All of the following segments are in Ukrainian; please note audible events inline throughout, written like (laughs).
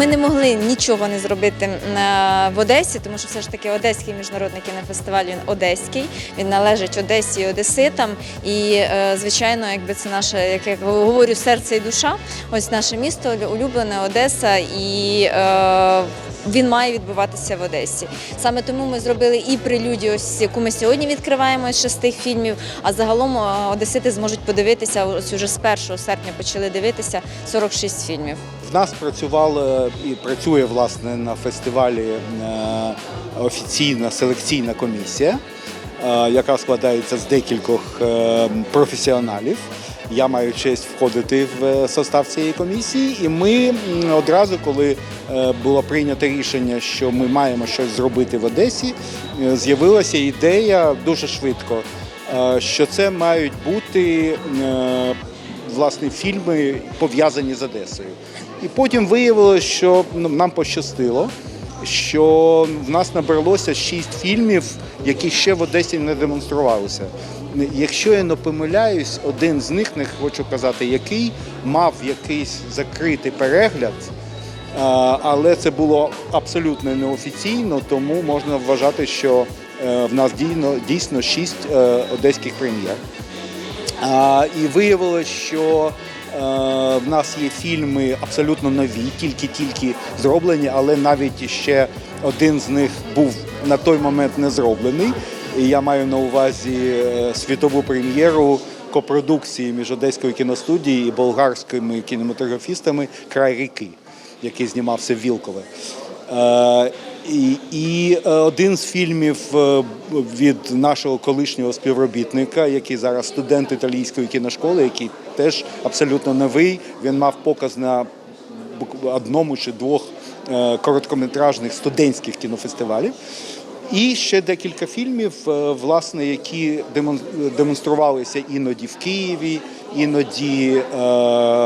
Ми не могли нічого не зробити е, в Одесі, тому що все ж таки Одеський міжнародний кінофестиваль він одеський, він належить Одесі і Одеситам. І е, звичайно, якби це наше, як я говорю, серце і душа. Ось наше місто улюблене Одеса, і е, він має відбуватися в Одесі. Саме тому ми зробили і прелюдію, ось яку ми сьогодні відкриваємо з шести фільмів. А загалом е, одесити зможуть подивитися ось уже з 1 серпня почали дивитися 46 фільмів. В нас працювала і працює власне на фестивалі е, офіційна селекційна комісія, е, яка складається з декількох е, професіоналів. Я маю честь входити в е, состав цієї комісії, і ми одразу, коли е, було прийнято рішення, що ми маємо щось зробити в Одесі, е, з'явилася ідея дуже швидко, що це мають бути власне фільми пов'язані з Одесою. І потім виявилося, що ну, нам пощастило, що в нас набралося шість фільмів, які ще в Одесі не демонструвалися. Якщо я не помиляюсь, один з них, не хочу казати, який мав якийсь закритий перегляд, але це було абсолютно неофіційно, тому можна вважати, що е, в нас дійсно, дійсно шість е, одеських прем'єр. І виявилося, що е, в нас є фільми абсолютно нові, тільки-тільки зроблені, але навіть ще один з них був на той момент не зроблений. Я маю на увазі е, світову прем'єру копродукції між Одеською кіностудією і болгарськими кінематографістами Край ріки, який знімався Вілкове. Е, І, і е, один з фільмів від нашого колишнього співробітника, який зараз студент італійської кіношколи, який теж абсолютно новий. Він мав показ на одному чи двох короткометражних студентських кінофестивалів. І ще декілька фільмів, е, власне, які демон- демонструвалися іноді в Києві, іноді е,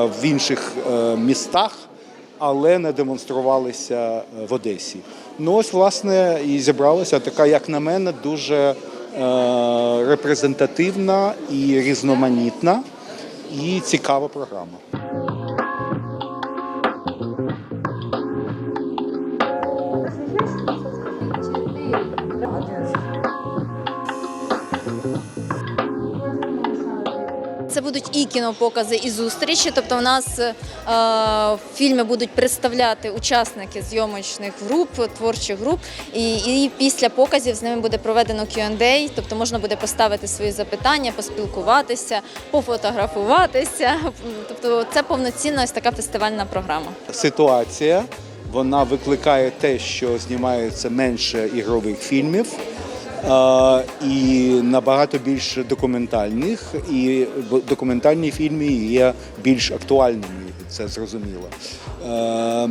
в інших е, містах але не демонструвалися в Одесі. Ну ось, власне, і зібралася така, як на мене, дуже репрезентативна і різноманітна і цікава програма. Будуть і кінопокази, і зустрічі. Тобто, у нас е, фільми будуть представляти учасники зйомочних груп, творчих груп, і, і після показів з ними буде проведено Q&A, тобто можна буде поставити свої запитання, поспілкуватися, пофотографуватися. Тобто, це повноцінна ось така фестивальна програма. Ситуація вона викликає те, що знімається менше ігрових фільмів. І набагато більш документальних, і документальні фільми є більш актуальними, це зрозуміло. Е,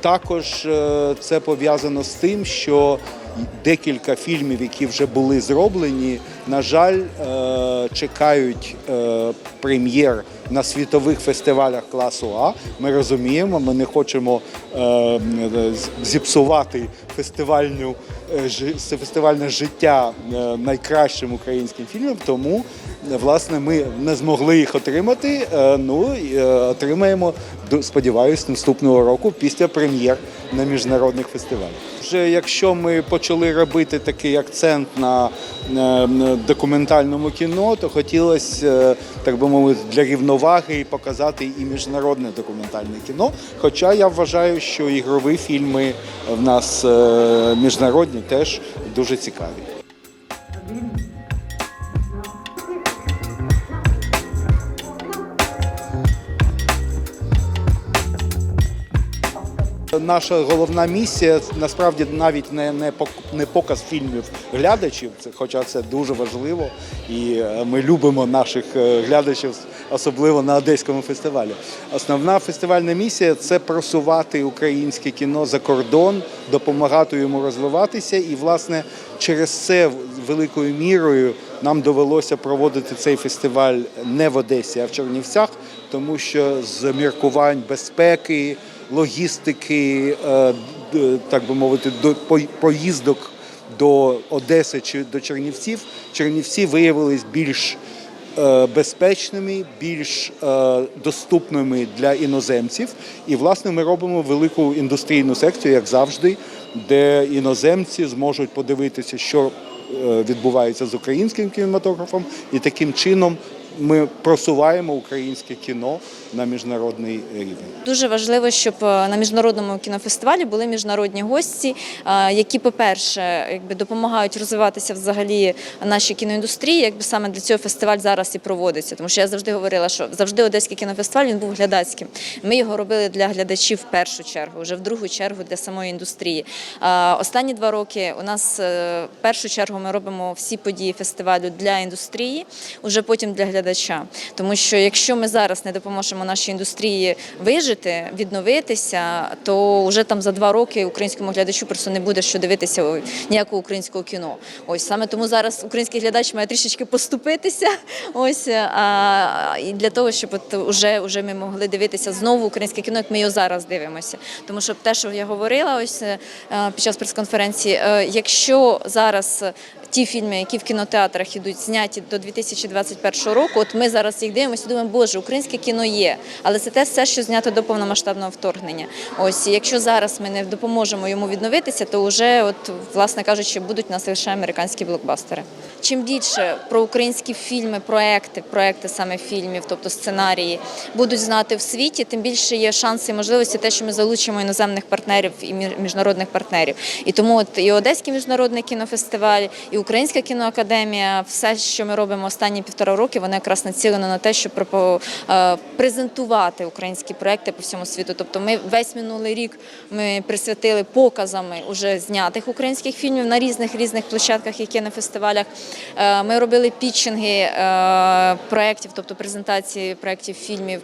Також е, це пов'язано з тим, що декілька фільмів, які вже були зроблені, на жаль, е, чекають е, прем'єр на світових фестивалях класу А. Ми розуміємо, ми не хочемо е, зіпсувати фестивальну фестивальне життя найкращим українським фільмам, тому власне ми не змогли їх отримати. Ну отримаємо, сподіваюсь, наступного року після прем'єр на міжнародних фестивалях. Вже якщо ми почали робити такий акцент на документальному кіно, то хотілося, е, так би мовити, для рівноваги показати і міжнародне документальне кіно. Хоча я вважаю, що ігрові фільми в нас е, міжнародні теж дуже цікаві. Наша головна місія насправді навіть не, не, не показ фільмів глядачів, це, хоча це дуже важливо, і е, ми любимо наших е, глядачів, особливо на Одеському фестивалі. Основна фестивальна місія це просувати українське кіно за кордон, допомагати йому розвиватися. І, власне, через це великою мірою нам довелося проводити цей фестиваль не в Одесі, а в Чернівцях, тому що з міркувань безпеки логістики, е, так би мовити, до поїздок до Одеси чи до Чернівців, Чернівці виявились більш е, безпечними, більш е, доступними для іноземців. І, власне, ми робимо велику індустрійну секцію, як завжди, де іноземці зможуть подивитися, що відбувається з українським кінематографом, і таким чином ми просуваємо українське кіно на міжнародний рівень. Дуже важливо, щоб е, на міжнародному кінофестивалі були міжнародні гості, е, які, по-перше, якби допомагають розвиватися взагалі нашій кіноіндустрії. Якби саме для цього фестиваль зараз і проводиться. Тому що я завжди говорила, що завжди одеський кінофестиваль він був глядацьким. Ми його робили для глядачів в першу чергу, вже в другу чергу для самої індустрії. Останні два роки у нас е, в першу чергу ми робимо всі події фестивалю для індустрії, уже потім для глядача. Тому що якщо ми зараз не допоможемо нашій індустрії вижити, відновитися, то вже там за два роки українському глядачу просто не буде що дивитися ніякого українського кіно. Ось саме тому зараз український глядач має трішечки поступитися. (laughs) Ось а, і для того, щоб от уже, уже ми могли дивитися знову українське кіно, як ми його зараз дивимося. Тому що те, що я говорила, ось е, під час прес-конференції, е, якщо зараз ті фільми, які в кінотеатрах ідуть, зняті до 2021 року. От ми зараз їх дивимося, і думаємо, боже, українське кіно є, але це те все, що знято до повномасштабного вторгнення. Ось якщо зараз ми не допоможемо йому відновитися, то вже, от власне кажучи, будуть у нас лише американські блокбастери. Чим більше про українські фільми, проекти, проекти саме фільмів, тобто сценарії, будуть знати в світі, тим більше є шанси і можливості, те, що ми залучимо іноземних партнерів і міжнародних партнерів. І тому от і Одеський міжнародний кінофестиваль, і Українська кіноакадемія, все, що ми робимо останні півтора роки, воно якраз націлено на те, щоб е, презентувати українські проекти по всьому світу. Тобто, ми весь минулий рік ми присвятили показами уже знятих українських фільмів на різних різних площадках, які на фестивалях. Е, Ми робили пітчинги е, проєктів, тобто презентації проєктів фільмів.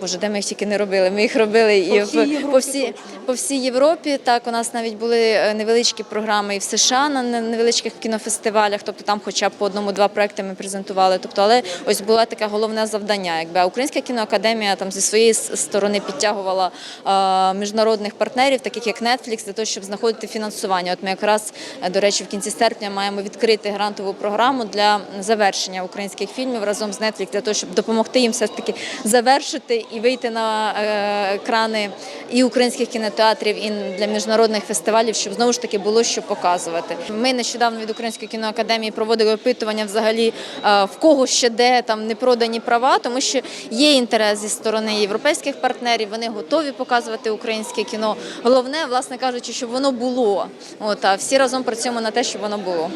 Боже, де ми їх тільки не робили? Ми їх робили і в по всій, по всій Європі. Так, у нас навіть були невеличкі програми і в США на невеличких кінофестивалях. Тобто там, хоча б по одному-два проекти ми презентували. Тобто, але ось було таке головне завдання. Якби Українська кіноакадемія там зі своєї сторони підтягувала міжнародних партнерів, таких як Netflix, для того, щоб знаходити фінансування. От ми якраз е, до речі, в кінці серпня маємо відкрити грантову програму для завершення українських фільмів разом з Netflix, для того, щоб допомогти їм все ж таки завершити і вийти на е, екрани і українських кінотеатрів, і для міжнародних фестивалів, щоб знову ж таки було що показувати. Ми нещодавно від Української кіноакадемії проводили опитування взагалі е, в кого ще де там не продані права, тому що є інтерес зі сторони європейських партнерів. Вони готові показувати українське кіно. Головне, власне кажучи, щоб воно було. От а всі разом працюємо на те, щоб воно було.